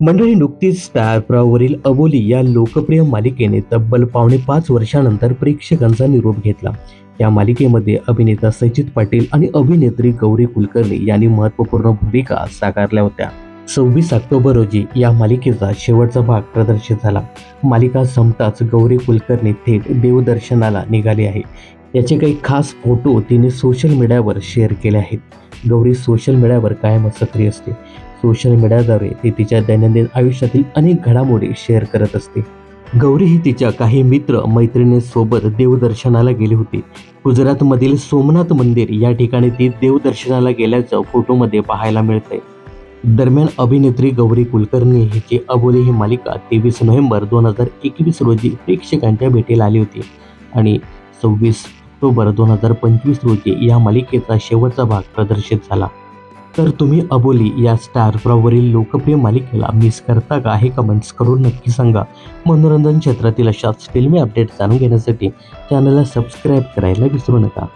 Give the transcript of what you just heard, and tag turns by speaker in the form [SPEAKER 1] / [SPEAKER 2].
[SPEAKER 1] मंडळी नुकतीच स्टार प्रवरील अबोली या लोकप्रिय मालिकेने तब्बल पावणे पाच वर्षानंतर प्रेक्षकांचा निरोप घेतला. या मालिकेमध्ये अभिनेता सचित पाटील आणि अभिनेत्री गौरी कुलकर्णी यांनी महत्त्वपूर्ण भूमिका साकारल्या होत्या. सव्वीस ऑक्टोबर रोजी या मालिकेचा शेवटचा भाग प्रदर्शित झाला. मालिका संपताच गौरी कुलकर्णी थेट देवदर्शनाला निघाली आहे. याचे काही खास फोटो तिने सोशल मीडियावर शेअर केले आहेत. गौरी सोशल मीडियावर कायमच सक्रिय असते. सोशल मीडियाद्वारे ती तिच्या दैनंदिन आयुष्यातील अनेक घडामोडी शेअर करत असते. गौरी ही तिच्या काही मित्र मैत्रिणींसोबत देवदर्शनाला गेली होती. गुजरातमधील सोमनाथ मंदिर या ठिकाणी ती देवदर्शनाला गेल्याचं फोटोमध्ये पाहायला मिळते दरम्यान अभिनेत्री गौरी कुलकर्णी हिची अबोली ही मालिका तेवीस नोव्हेंबर दोन हजार एकवीस रोजी प्रेक्षकांच्या भेटीला आली होती आणि सव्वीस ऑक्टोबर दोन हजार पंचवीस रोजी या मालिकेचा शेवटचा भाग प्रदर्शित झाला. तर तुम्ही अबोली या स्टार प्रवाहवरील लोकप्रिय मालिकेला मिस करता का हे कमेंट्स करून नक्की सांगा. मनोरंजन क्षेत्रातील अशाच फिल्मी अपडेट जाणून घेण्यासाठी चॅनलला सबस्क्राईब करायला विसरू नका.